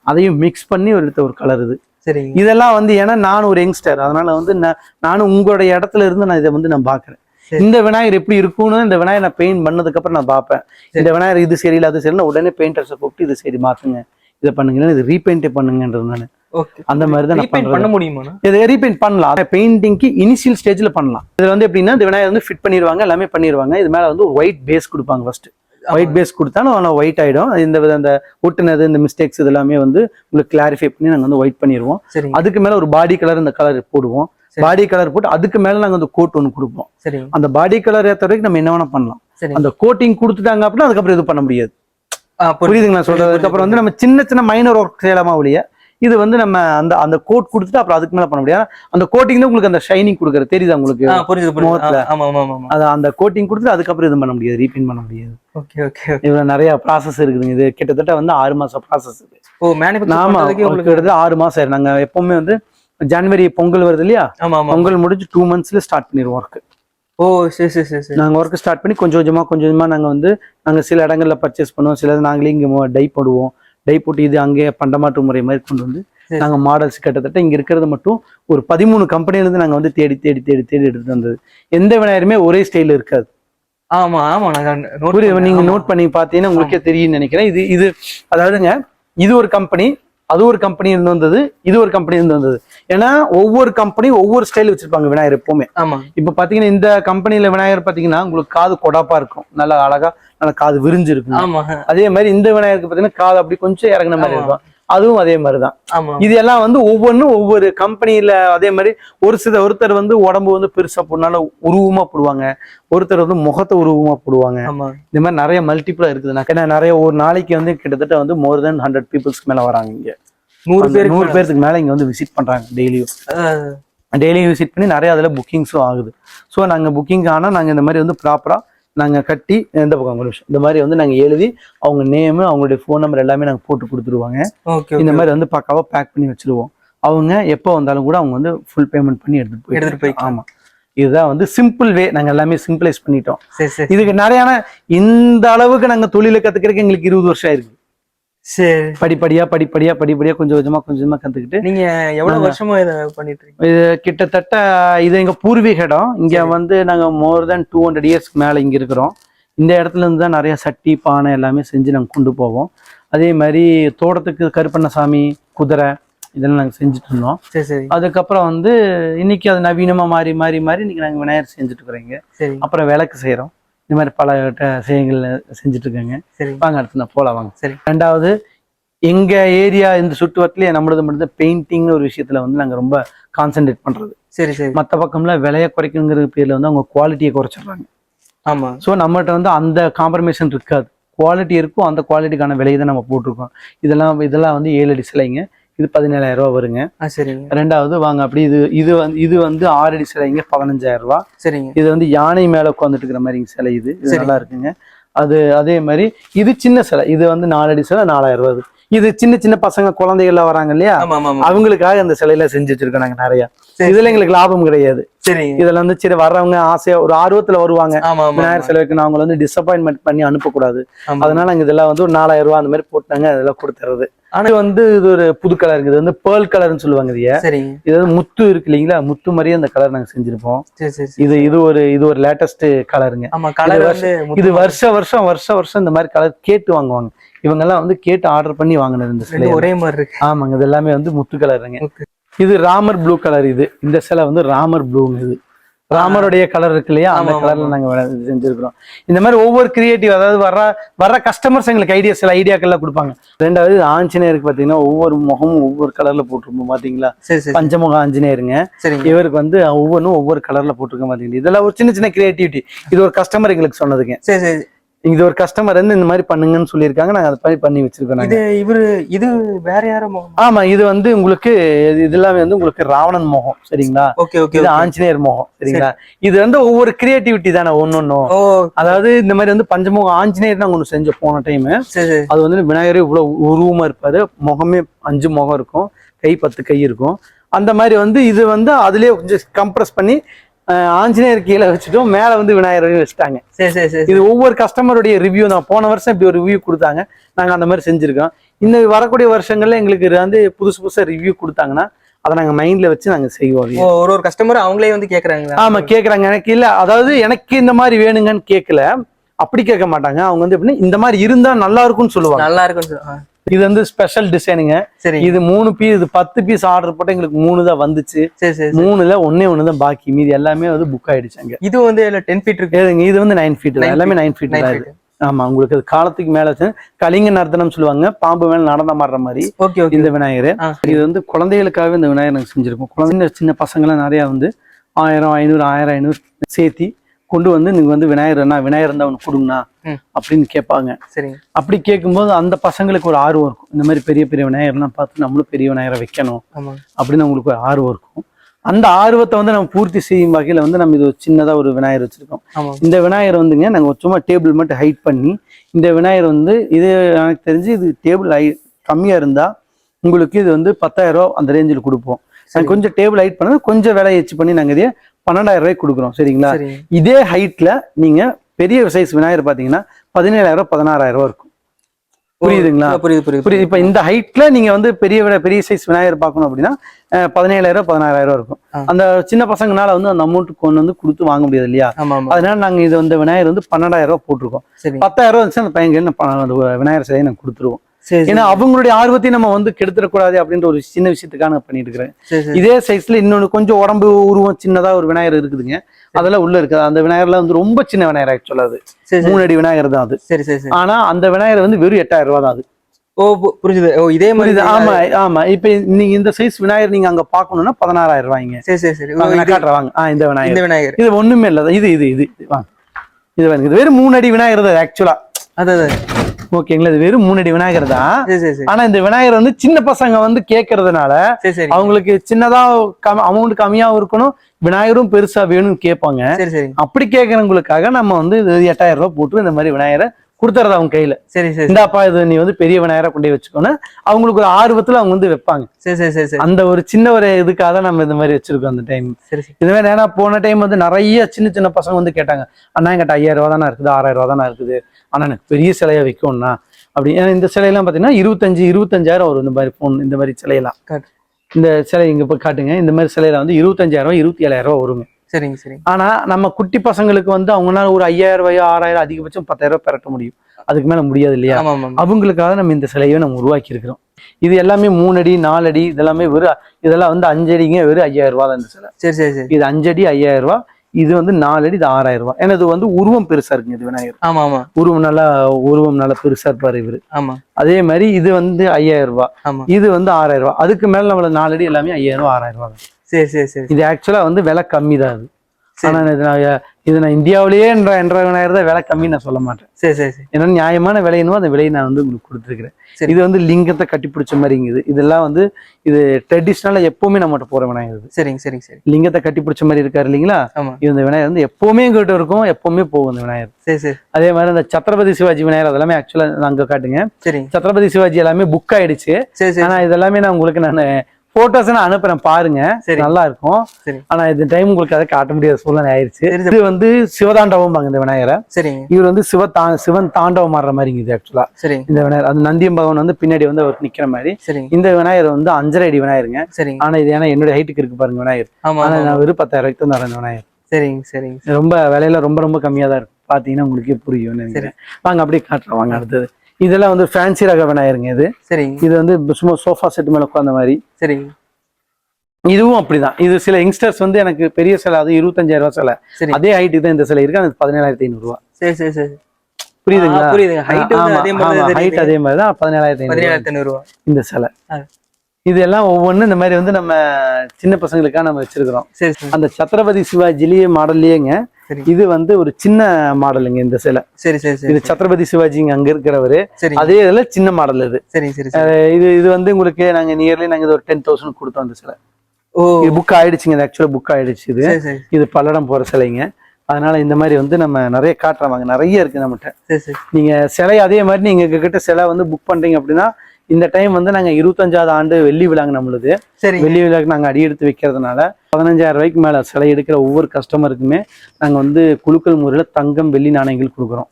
அதையும் மிக்ஸ் பண்ணி ஒரு எடுத்த ஒரு கலர் இது. சரிங்க. இதெல்லாம் வந்து ஏன்னா நான் ஒரு யங்ஸ்டர் அதனால வந்து நான் நானும் உங்களுடைய இடத்துல இருந்து நான் இதை வந்து நான் பாக்குறேன் சரி. இந்த விநாயகர் எப்படி இருக்கும்னு இந்த விநாயகர் நான் பெயிண்ட் பண்ணதுக்கு அப்புறம் நான் பார்ப்பேன். இந்த விநாயகர் இது சரியில்லை அது சரியில்லை உடனே பெயிண்டர்ஸை கூப்பிட்டு இது சரி மாத்துங்க. இதை பண்ணுங்க இது ரீபெயிண்டே பண்ணுங்கன்றது நான். ஓகே அந்த மாதிரி தான் பண்ண. முடியுமாண்ணா? இதை ரீபெயிண்ட் பண்ணலாம். பெயிண்டிங்க்கு இனிஷியல் ஸ்டேஜ்ல பண்ணலாம். இதுல வந்து எப்படின்னா இந்த விநாயகர் வந்து ஃபிட் பண்ணிடுவாங்க எல்லாமே பண்ணிடுவாங்க இது மேல வந்து ஒரு ஒயிட் பேஸ் கொடுப்பாங்க ஃபர்ஸ்ட் ஒயிட் பேஸ் கொடுத்தாலும் ஆனால் ஒயிட் ஆயிடும். இந்த வித அந்த ஒட்டுனது இந்த மிஸ்டேக்ஸ் இது எல்லாமே வந்து உங்களுக்கு கிளாரிஃபை பண்ணி நாங்கள் வந்து ஒயிட் பண்ணிடுவோம் அதுக்கு மேல ஒரு பாடி கலர் இந்த கலர் போடுவோம். பாடி கலர் போட்டு அதுக்கு மேல நாங்க அந்த கோட் ஒன்று கொடுப்போம். அந்த பாடி கலர் ஏற்ற வரைக்கும் நம்ம என்ன வேணா பண்ணலாம். அந்த கோட்டிங் கொடுத்துட்டாங்க அப்படின்னா அதுக்கப்புறம் இது பண்ண முடியாது. புரியுதுங்களா? சொல்றது. புரியுது, அதுக்கப்புறம் வந்து நம்ம சின்ன சின்ன மைனர் ஒர்க் செய்யலாமா ஒழிய? இது வந்து நம்ம அந்த அந்த கோட் கொடுத்துட்டு அப்புறம் அதுக்கு மேல பண்ண முடியாது. அந்த கோட்டிங் தான் உங்களுக்கு அந்த ஷைனிங் கொடுக்குறது. தெரியுதா உங்களுக்கு? அது அந்த கோட்டிங் கொடுத்துட்டு அதுக்கப்புறம் இது பண்ண முடியாது. ரீபின் பண்ண முடியாது. ஓகே ஓகே இதுல நிறைய ப்ராசஸ் இருக்குதுங்க. இது கிட்டத்தட்ட வந்து ஆறு மாசம் ப்ராசஸ் இது. ஓ பண்றதுக்கு உங்களுக்கு ஆறு மாசம். நாங்க எப்பவுமே வந்து ஜனவரி பொங்கல் வருது இல்லையா? பொங்கல் முடிஞ்சு டூ மந்த்ஸ்ல ஸ்டார்ட் பண்ணிடுவோம் ஒர்க் ஓ சரி சரி சரி சரி. நாங்க ஒர்க் ஸ்டார்ட் பண்ணி கொஞ்சம் கொஞ்சமா கொஞ்சம் கொஞ்சமா நாங்க வந்து நாங்க சில இடங்கள்ல பர்ச்சேஸ் பண்ணுவோம். சில நாங்களே இங்க டை போடுவோம். டை போட்டு இது அங்கேயே பண்டமாட்டு முறை மாதிரி கொண்டு வந்து சரி. நாங்க மாடல்ஸ் கிட்டத்தட்ட இங்க இருக்கிறது மட்டும் ஒரு பதிமூணு கம்பெனில இருந்து நாங்க வந்து தேடி தேடி தேடி தேடி எடுத்துட்டு வந்தது. எந்த விநாயகருமே ஒரே ஸ்டைல் இருக்காது. ஆமா ஆமா புரியுது? நீங்க நோட் பண்ணி பார்த்தீங்கன்னா உங்களுக்கே தெரியும்னு நினைக்கிறேன். இது இது அதாவதுங்க இது ஒரு கம்பெனி அது ஒரு கம்பெனி இருந்து வந்தது இது ஒரு கம்பெனி இருந்து வந்தது. ஏன்னா ஒவ்வொரு கம்பெனி ஒவ்வொரு ஸ்டைல் வச்சிருப்பாங்க விநாயகர் எப்பவுமே. ஆமா. இப்ப பாத்தீங்கன்னா இந்த கம்பெனில விநாயகர் பாத்தீங்கன்னா உங்களுக்கு காது கொடாப்பா இருக்கும். நல்லா அழகா நல்லா காது விரிஞ்சு இருக்கும் ஆமா. அதே மாதிரி இந்த விநாயகருக்கு பாத்தீங்கன்னா காது அப்படி கொஞ்சம் இறங்குன மாதிரி. இருக்கும். அதுவும் அதே மாதிரிதான். ஆமா இது எல்லாம் வந்து ஒவ்வொன்றும் ஒவ்வொரு கம்பெனில அதே மாதிரி ஒரு சில ஒருத்தர் வந்து உடம்பு வந்து பெருசா போடனால உருவமா போடுவாங்க. ஒருத்தர் வந்து முகத்தை உருவமா போடுவாங்க. இந்த மாதிரி நிறைய மல்டிபிளா இருக்குது. நான் ஏன்னா நிறைய ஒரு நாளைக்கு வந்து கிட்டத்தட்ட வந்து மோர் தென் ஹண்ட்ரட் பீப்புள்ஸ்க்கு மேல வராங்க இங்க. நூறு பேருக்கு நூறு பேருக்கு மேல இங்க வந்து விசிட் பண்றாங்க டெய்லியும் டெய்லியும் விசிட் பண்ணி நிறைய அதில் புக்கிங்ஸும் ஆகுது. ஸோ நாங்கள் புக்கிங் ஆனால் நாங்கள் இந்த மாதிரி வந்து ப்ராப்பராக நாங்கள் கட்டி இந்த பக்கம் ஒரு நிமிஷம். இந்த மாதிரி வந்து நாங்கள் எழுதி அவங்க நேமு அவங்களுடைய ஃபோன் நம்பர் எல்லாமே நாங்கள் போட்டு கொடுத்துருவாங்க. இந்த மாதிரி வந்து பக்காவாக பேக் பண்ணி வச்சிருவோம். அவங்க எப்போ வந்தாலும் கூட அவங்க வந்து ஃபுல் பேமெண்ட் பண்ணி எடுத்துட்டு போய் எடுத்துட்டு போய்க்கலாம். ஆமாம் இதுதான் வந்து சிம்பிள் வே நாங்கள் எல்லாமே சிம்பிளைஸ் பண்ணிட்டோம். இதுக்கு நிறைய இந்த அளவுக்கு நாங்கள் தொழிலை கற்றுக்கிறதுக்கு எங்களுக்கு இருபது வருஷம் ஆயிருக்கு. சரி. படிப்படியா படிப்படியா படிப்படியா கொஞ்சம் கொஞ்சமா கொஞ்சம் கொஞ்சமா கற்றுக்கிட்டு நீங்க எவ்வளவு வருஷமா இத பண்ணிட்டு இருக்கீங்க? இது கிட்டத்தட்ட இது எங்க பூர்வீக இடம் இங்க வந்து நாங்க மோர் தென் டூ ஹண்ட்ரட் இயர்ஸ்க்கு மேல இங்க இருக்கிறோம். இந்த இடத்துல இருந்து தான் நிறைய சட்டி பானை எல்லாமே செஞ்சு நாங்க கொண்டு போவோம். அதே மாதிரி தோட்டத்துக்கு கருப்பண்ணசாமி குதிரை இதெல்லாம் நாங்க செஞ்சுட்டு இருந்தோம். சரி சரி. அதுக்கப்புறம் வந்து இன்னைக்கு அது நவீனமா மாறி மாறி மாறி இன்னைக்கு நாங்க விநாயகர் செஞ்சுட்டு இருக்கிறோங்க அப்புறம் விளக்கு செய்றோம். இந்த மாதிரி பல செய்யங்கள் செஞ்சுட்டு இருக்கேங்க சரி. வாங்க அடுத்து நான் போலாம் வாங்க. சரி. ரெண்டாவது எங்க ஏரியா இந்த சுற்றுவட்டத்திலே நம்மளது மட்டும் பெயிண்டிங் ஒரு விஷயத்துல வந்து நாங்க ரொம்ப கான்சென்ட்ரேட் பண்றது. சரி சரி. மற்ற பக்கம்ல விலையை குறைக்குங்கிற பேர்ல வந்து அவங்க குவாலிட்டியை குறைச்சிடுறாங்க. ஆமா. ஸோ நம்மகிட்ட வந்து அந்த காம்ப்ரமைசேஷன் இருக்காது. குவாலிட்டி இருக்கும் அந்த குவாலிட்டிக்கான விலையை தான் நம்ம போட்டிருக்கோம். இதெல்லாம் இதெல்லாம் வந்து ஏழு அடி சிலைங்க. இது பதினேழாயிரம் ரூபா வருங்க. சரிங்க. ரெண்டாவது வாங்க அப்படி இது இது வந்து இது வந்து ஆறு அடி சிலைங்க பதினஞ்சாயிரம் ரூபா. சரிங்க. இது வந்து யானை மேல உட்காந்துட்டு இருக்கிற மாதிரி சிலை இது. இது சரி. நல்லா இருக்குங்க. அது அதே மாதிரி இது சின்ன சிலை இது வந்து நாலு அடி சிலை நாலாயிரம் ரூபா இது. சின்ன சின்ன பசங்க குழந்தைகள்லாம் வராங்க இல்லையா? அவங்களுக்காக அந்த சிலையில செஞ்சு வச்சிருக்கோம் நாங்க நிறைய. சரி. இதுல எங்களுக்கு லாபம் கிடையாது. சரிங்க. இதுல வந்து சரி வர்றவங்க ஆசையா ஒரு ஆர்வத்துல வருவாங்க. விநாயகர் சிலை வைக்கணும் அவங்கள வந்து டிசப்பாயின்மெண்ட் பண்ணி அனுப்பக்கூடாது. அதனால நாங்க இதெல்லாம் வந்து ஒரு நாலாயிரம் ரூபாய் அந்த மாதிரி போட்டாங்க அதெல்லாம் கொடுத்துறது. ஆனா- வந்து இது ஒரு புது கலர் இது வந்து பேர்ல் கலர்னு சொல்லுவாங்க இதைய. சரிங்க. இது வந்து முத்து இருக்கு இல்லைங்களா? முத்து மாதிரியே அந்த கலர் நாங்க செஞ்சிருப்போம். சரி சரி சரி இது இது ஒரு இது ஒரு லேட்டஸ்ட் கலருங்க ஆமா கலர் இது வந்து இது முத்து வருஷ வருஷம் வருஷ வருஷம் இந்த மாதிரி கலர் கேட்டு வாங்குவாங்க. இவங்க எல்லாம் வந்து கேட்டு ஆர்டர் பண்ணி வாங்கினது இந்த சிலை ஒரே மாதிரி இருக்கு. ஆமாங்க இது எல்லாமே வந்து முத்து கலருங்க. இது ராமர் ப்ளூ கலர் இது. இந்த சிலை வந்து ராமர் ப்ளூங்க இது. ராமருடைய கலர் இருக்கு இல்லையா? அந்த கலர்ல நாங்க செஞ்சிருக்கிறோம். இந்த மாதிரி ஒவ்வொரு கிரியேட்டிவ் அதாவது வர்ற வர்ற கஸ்டமர்ஸ் எங்களுக்கு ஐடியா சில ஐடியாக்கள்லாம் கொடுப்பாங்க. ரெண்டாவது ஆஞ்சநேயருக்கு பாத்தீங்கன்னா ஒவ்வொரு முகமும் ஒவ்வொரு கலர்ல போட்டிருப்போம் பாத்தீங்களா? பஞ்சமுக ஆஞ்சநேயருங்க. இவருக்கு வந்து ஒவ்வொன்றும் ஒவ்வொரு கலர்ல போட்டிருக்க பாத்தீங்களா? இதெல்லாம் ஒரு சின்ன சின்ன கிரியேட்டிவிட்டி இது ஒரு கஸ்டமர் எங்களுக்கு சொன்னதுங்க. சரி சரி. இது ஒரு கஸ்டமர் வந்து இந்த மாதிரி பண்ணுங்கன்னு சொல்லியிருக்காங்க. நாங்க அதை மாதிரி பண்ணி வச்சிருக்கோம். இது இவரு இது வேற யாரும் முகம் ஆமா இது வந்து உங்களுக்கு இது- எல்லாமே வந்து உங்களுக்கு ராவணன் மோகம் சரிங்களா? ஓகே ஓகே இது ஆஞ்சநேயர் மோகம் சரிங்களா? இது வந்து ஒவ்வொரு கிரியேட்டிவிட்டி தானே ஒன்னொன்னும் அதாவது இந்த மாதிரி வந்து பஞ்சமுகம் ஆஞ்சநேயர் தான் ஒன்று செஞ்சோம் போன டைம் அது வந்து விநாயகர் இவ்வளவு உருவமா இருப்பாரு. முகமே அஞ்சு முகம் இருக்கும். கை பத்து கை இருக்கும். அந்த மாதிரி வந்து இது வந்து அதுலயே கொஞ்சம் கம்ப்ரஸ் பண்ணி ஆஞ்சநேயர் கீழே வச்சுட்டோம் மேல வந்து விநாயகரையும் வச்சுட்டாங்க. சரி சரி சரி இது ஒவ்வொரு கஸ்டமருடைய ரிவ்யூ தான். போன வருஷம் இப்படி ஒரு ரிவ்யூ கொடுத்தாங்க. நாங்க அந்த மாதிரி செஞ்சிருக்கோம். இந்த வரக்கூடிய வருஷங்கள்ல எங்களுக்கு வந்து புதுசு புதுசா ரிவ்யூ கொடுத்தாங்கன்னா அதை நாங்க மைண்ட்ல வச்சு நாங்க செய்வோம். ஒரு ஒரு கஸ்டமர் அவங்களே வந்து கேக்குறாங்களா? ஆமா கேக்குறாங்க. எனக்கு இல்ல. அதாவது எனக்கு இந்த மாதிரி வேணுங்கன்னு கேட்கல அப்படி கேட்க மாட்டாங்க. அவங்க வந்து எப்படின்னா இந்த மாதிரி இருந்தா நல்லா இருக்கும்னு சொல்லுவாங்க. நல்லா இருக்குன்னு சொல்லு. இது வந்து ஸ்பெஷல் டிசைனுங்க சரி இது மூணு பீஸ் இது பத்து பீஸ் ஆர்டர் போட்டு எங்களுக்கு மூணு தான் வந்துச்சு. சரி சரி. மூணுல ஒன்னே ஒண்ணு தான் பாக்கி. மீதி எல்லாமே வந்து புக் ஆயிடுச்சு அங்க. இது வந்து டென் ஃபீட் இருக்கு? இது வந்து நைன் ஃபீட் எல்லாமே நைன் ஃபீட் தான் இது. ஆமா உங்களுக்கு அது காலத்துக்கு மேல கலிங்க நர்த்தனம் சொல்லுவாங்க. பாம்பு மேல நடந்த மாடுற மாதிரி இந்த விநாயகர். இது வந்து குழந்தைகளுக்காகவே இந்த விநாயகர் செஞ்சிருக்கோம். குழந்தை சின்ன பசங்களாம் நிறைய வந்து ஆயிரம் ஐநூறு ஆயிரம் ஐநூறு சேர்த்தி கொண்டு வந்து நீங்க வந்து விநாயகர் என்ன விநாயகர் இருந்தா ஒன்று கொடுங்கண்ணா. அப்படின்னு கேட்பாங்க. சரிங்க. அப்படி கேட்கும்போது அந்த பசங்களுக்கு ஒரு ஆர்வம் இருக்கும். இந்த மாதிரி பெரிய பெரிய விநாயகர்லாம் பார்த்து நம்மளும் பெரிய விநாயகரை வைக்கணும் அப்படின்னு அவங்களுக்கு ஒரு ஆர்வம் இருக்கும். அந்த ஆர்வத்தை வந்து நம்ம பூர்த்தி செய்யும் வகையில வந்து நம்ம இது சின்னதா ஒரு விநாயகர் வச்சிருக்கோம். இந்த விநாயகர் வந்துங்க நாங்க சும்மா டேபிள் மட்டும் ஹைட் பண்ணி இந்த விநாயகர் வந்து இது எனக்கு தெரிஞ்சு இது டேபிள் ஹை கம்மியா இருந்தா உங்களுக்கு இது வந்து பத்தாயிரம் ரூபா அந்த ரேஞ்சில் கொடுப்போம். கொஞ்சம் டேபிள் ஹைட் பண்ணது கொஞ்சம் விலை எச்சு பண்ணி நாங்க இதே பன்னெண்டாயிரம் ரூபாய்க்கு கொடுக்குறோம் சரிங்களா? சரிங்க இதே ஹைட்ல நீங்க பெரிய சைஸ் விநாயகர் பாத்தீங்கன்னா பதினேழாயிரம் ரூபாய் பதினாறாயிரம் ரூபாய் இருக்கும். புரியுதுங்களா? புரியுது புரியுது புரியுது. இப்ப இந்த ஹைட்ல நீங்க வந்து பெரிய பெரிய சைஸ் விநாயகர் பார்க்கணும் அப்படின்னா பதினேழாயிரம் பதினாறாயிரம் ரூபாய் இருக்கும். அந்த சின்ன பசங்கனால வந்து அந்த அமௌண்ட் கொண்டு வந்து கொடுத்து வாங்க முடியாது இல்லையா? அதனால நாங்க இது வந்து விநாயகர் வந்து பன்னெண்டாயிரம் ரூபாய் போட்டிருக்கோம். பத்தாயிரம் ரூபாய் வந்துச்சு அந்த பையன் அந்த விநாயகர் சிலையை நான் கொடுத்துருவோம். ஏன்னா அவங்களுடைய ஆர்வத்தையும் நம்ம வந்து கெடுத்துடக்கூடாது அப்படின்ற ஒரு சின்ன விஷயத்துக்காக நான் பண்ணிட்டு இருக்கிறேன் இதே சைஸ்ல இன்னொன்னு கொஞ்சம் உடம்பு உருவம் சின்னதா ஒரு விநாயகர் இருக்குதுங்க. அதெல்லாம் உள்ள இருக்குது அந்த விநாயகர்ல வந்து ரொம்ப சின்ன விநாயகர் ஆக்சுவலா அது. மூணு அடி விநாயகர் தான் அது. சரி சரி ஆனா அந்த விநாயகர் வந்து வெறும் எட்டாயிரம் ரூபாய் தான் அது. ஓ புரிஞ்சுது. ஓ இதே மாதிரி ஆமா ஆமா. இப்ப நீங்க இந்த சைஸ் விநாயகர் நீங்க அங்க பாக்கணும்னா பதினாறாயிரம் ரூபாய்ங்க. சரி சரி சரி. வாங்க, காட்டுறேன். வாங்க. ஆ இந்த விநாயகர் இந்த விநாயகர். இது ஒண்ணுமே இல்ல. இது இது இது. இது வாங்க. இது பாருங்க இது வெறும் மூணு அடி விநாயகர் தான் ஆக்சுவலா அதான். ஓகேங்களா இது வெறும் மூணு அடி விநாயகர் தான். ஆனா இந்த விநாயகர் வந்து சின்ன பசங்க வந்து சரி அவங்களுக்கு சின்னதா அமௌண்ட் கம்மியாவும் இருக்கணும். விநாயகரும் பெருசா வேணும்னு கேட்பாங்க. சரி சரி. அப்படி கேட்கறவங்களுக்காக நம்ம வந்து எட்டாயிரம் ரூபாய் போட்டு இந்த மாதிரி விநாயகரை கொடுத்துறது அவங்க கையில. சரி சரி. இந்தாப்பா இது நீ வந்து பெரிய விநாயகரை கொண்டு வச்சுக்கோன்னு அவங்களுக்கு ஒரு ஆர்வத்துல அவங்க வந்து வைப்பாங்க. சரி சரி சரி அந்த ஒரு சின்ன ஒரு இதுக்காக தான் நம்ம இந்த மாதிரி வச்சிருக்கோம் அந்த டைம் சரி இது மாதிரி ஏன்னா போன டைம் வந்து நிறைய சின்ன சின்ன பசங்க வந்து கேட்டாங்க அண்ணா என்கிட்ட ஐயாயிரம் ரூபா தானே இருக்குது ஆறாயிரம் ரூபா தானே இருக்குது? ஆனா எனக்கு பெரிய சிலையா வைக்கணும்னா அப்படி ஏன்னா இந்த சிலையெல்லாம் பாத்தீங்கன்னா இருபத்தஞ்சு இருபத்தஞ்சாயிரம் வரும் இந்த மாதிரி போன் இந்த மாதிரி சிலையெல்லாம். இந்த சிலை இங்க போய் காட்டுங்க இந்த மாதிரி சிலையில வந்து இருபத்தஞ்சாயிரம் இருபத்தி ஏழாயிரம் ரூபாய் வருங்க. சரிங்க சரிங்க. ஆனா நம்ம குட்டி பசங்களுக்கு வந்து அவங்களால ஒரு ஐயாயிரம் ரூபாயோ ஆறாயிரம் அதிகபட்சம் பத்தாயிரம் ரூபாய் பெரட்ட முடியும். அதுக்கு மேல முடியாது இல்லையா. அவங்களுக்காக நம்ம இந்த சிலையை நம்ம உருவாக்கி இருக்கிறோம் இது எல்லாமே மூணு அடி நாலு அடி இதெல்லாமே வெறும் இதெல்லாம் வந்து அஞ்சு அடிங்க வெறும் ஐயாயிரம் ரூபாய் தான் இந்த சிலை. சரி சரி சரி. இது அஞ்சு அடி ஐயாயிரம் ரூபாய் இது வந்து நாலு அடி இது ஆறாயிரம் ரூபாய். ஏன்னா இது வந்து உருவம் பெருசா இருக்குங்க இது விநாயகர். ஆமா ஆமா. உருவம் நல்லா உருவம் நல்லா பெருசா இருப்பாரு இவரு. ஆமா. அதே மாதிரி இது வந்து ஐயாயிரம் ரூபாய். இது வந்து ஆறாயிரம் ரூபாய். அதுக்கு மேல நம்மள நாலு அடி எல்லாமே ஐயாயிரம் ரூபாய் ஆறாயிரம் ரூபாய். சரி சரி சரி. இது ஆக்சுவலா வந்து விலை கம்மி தான் அது. சரி. ஆனா இது நான் இது நான் இந்தியாவிலேயே என்ற என்ற விநாயகர் தான் விலை கம்மி நான் சொல்ல மாட்டேன். சரி சரி சரி. ஏன்னா நியாயமான விலையினோ அந்த விலையை நான் வந்து உங்களுக்கு கொடுத்துருக்கிறேன். சரி. இது வந்து லிங்கத்தை கட்டி பிடிச்ச மாதிரிங்குது. இதெல்லாம் வந்து இது ட்ரெடிஷ்னலா எப்பவுமே நம்மகிட்ட போற விநாயகர் சரிங்க சரிங்க சரி. லிங்கத்தை கட்டி பிடிச்ச மாதிரி இருக்காரு இல்லைங்களா? இந்த விநாயகர் வந்து எப்பவுமே எங்ககிட்ட இருக்கும் எப்பவுமே போகும் இந்த விநாயகர். சரி சரி. அதே மாதிரி அந்த சத்ரபதி சிவாஜி விநாயகர் அதெல்லாமே ஆக்சுவலா அங்க காட்டுங்க. சரிங்க. சத்ரபதி சிவாஜி எல்லாமே புக் ஆயிடுச்சு. சரி சரி. ஆனா இதெல்லாமே நான் உங்களுக்கு நான் போட்டோஸ் நான் அனுப்புறேன் பாருங்க. சரி. நல்லா இருக்கும் சரி. ஆனா இந்த டைம் உங்களுக்கு அதை காட்ட முடியாத சூழ்நிலை ஆயிடுச்சு சரி, சரி. இது வந்து சிவதாண்டவம் இந்த விநாயகரை. சரிங்க. இவர் வந்து சிவ தா சிவன் தாண்டவம் ஆடுற மாதிரி இது ஆக்சுவலா இந்த விநாயகர் அந்த நந்தியம் பகவான் வந்து பின்னாடி வந்து அவர் நிக்கிற மாதிரி. சரிங்க. இந்த விநாயகர் வந்து அஞ்சரை அடி விநாயகருங்க. சரிங்க. ஆனா இது ஏன்னா என்னுடைய ஹைட்டுக்கு இருக்கு பாருங்க விநாயகர். ஆனா நான் வெறும் பத்தாயிரம் தான் தரேன் விநாயகர். சரிங்க சரிங்க. ரொம்ப விலையில ரொம்ப ரொம்ப கம்மியா தான் இருக்கும் பாத்தீங்கன்னா உங்களுக்கே புரியும் நினைக்கிறேன். வாங்க அப்படியே காட்டுறேன். வாங்க அடுத்தது. இதெல்லாம் வந்து ஃபேன்சி ரக விநாயகருங்க இது. சரிங்க. இது வந்து சும்மா சோஃபா செட் மேல உட்காந்த மாதிரி. சரிங்க. இதுவும் அப்படிதான். இது சில யங்ஸ்டர்ஸ் வந்து எனக்கு பெரிய சிலை அது இருபத்தஞ்சாயிரம் ரூபாய் சிலை. சரி. அதே ஹைட்டு தான் இந்த சிலை இருக்கு. அது பதினேழாயிரத்தி ஐநூறு ரூபா. சரி சரி சரி. புரியுதுங்களா? ஆ, புரியுதுங்க. ஹைட் அதே மாதிரி தான் பதினேழாயிரத்தி ஐநூறு ரூபா. இந்த சிலை. இது எல்லாம் ஒவ்வொன்றும் இந்த மாதிரி வந்து நம்ம சின்ன பசங்களுக்காக நம்ம வச்சிருக்கிறோம். சரி சரி. அந்த சத்ரபதி சிவாஜிலேயே மாடல்லையேங்க சரி. இது வந்து ஒரு சின்ன மாடலுங்க இந்த சிலை. சரி சரி இது சத்ரபதி சிவாஜிங்க அங்க இருக்கிறவரு. அதே இதுல சின்ன மாடல் இது. சரி சரி இது இது வந்து உங்களுக்கு நாங்க நியர்லி நாங்க இது ஒரு டென் தௌசண்ட் கொடுத்தோம் அந்த சிலை. ஓ. இது புக் ஆயிடுச்சுங்க இது ஆக்சுவலா புக் ஆயிடுச்சு இது. இது பல்லடம் போற சிலைங்க. அதனால இந்த மாதிரி வந்து நம்ம நிறைய காட்டுறவாங்க நிறைய இருக்கு நம்மகிட்ட. நீங்க சிலை அதே மாதிரி நீங்க எங்ககிட்ட சிலை வந்து புக் பண்றீங்க அப்படின்னா இந்த டைம் வந்து நாங்க இருபத்தஞ்சாவது ஆண்டு வெள்ளி விழாங்க நம்மளுது. சரி வெள்ளி விழாக்கு நாங்க அடி எடுத்து வைக்கிறதுனால பதினஞ்சாயிரம் ரூபாய்க்கு மேல சிலை எடுக்கிற ஒவ்வொரு கஸ்டமருக்குமே நாங்க வந்து குலுக்கல் முறையில தங்கம் வெள்ளி நாணயங்கள் கொடுக்குறோம்.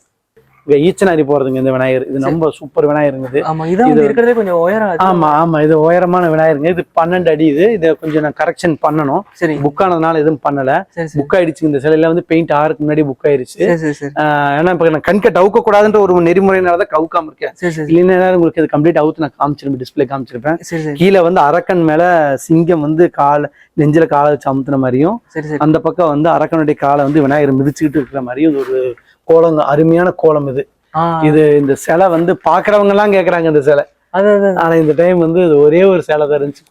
ஈச்சனாரி போறதுங்க இந்த விநாயகர். இது ரொம்ப சூப்பர் விநாயகருங்க இது. கொஞ்சம் உயரம். ஆமா ஆமா இது உயரமான விநாயகருங்க. இது பன்னெண்டு அடி இது. இதை கொஞ்சம் நான் கரெக்ஷன் பண்ணணும். சரி. புக் ஆனதுனால எதுவும் பண்ணல. புக் ஆயிடுச்சு இந்த சிலையில வந்து பெயிண்ட் ஆறுக்கு முன்னாடி புக் ஆயிடுச்சு ஏன்னா இப்ப நான் கண்கட் அவுக்க கூடாதுன்ற ஒரு நெறிமுறையினால தான் கவுக்காம இருக்கேன். இல்லைன்னா உங்களுக்கு இது கம்ப்ளீட் அவுத்து நான் காமிச்சிருப்பேன் டிஸ்பிளே காமிச்சிருப்பேன். சரி சரி. கீழே வந்து அரக்கன் மேல சிங்கம் வந்து கால் நெஞ்சில காலை வச்சு அமுத்துன மாதிரியும் அந்த பக்கம் வந்து அரக்கனுடைய காலை வந்து விநாயகர் மிதிச்சுக்கிட்டு இருக்கிற மாதிரியும் ஒரு கோலம் அருமையான கோலம் இது. இது இந்த சிலை வந்து பாக்குறவங்க எல்லாம் கேக்குறாங்க இந்த சிலை. ஆனா இந்த டைம் வந்து இது ஒரே ஒரு சிலை தான் இருந்துச்சு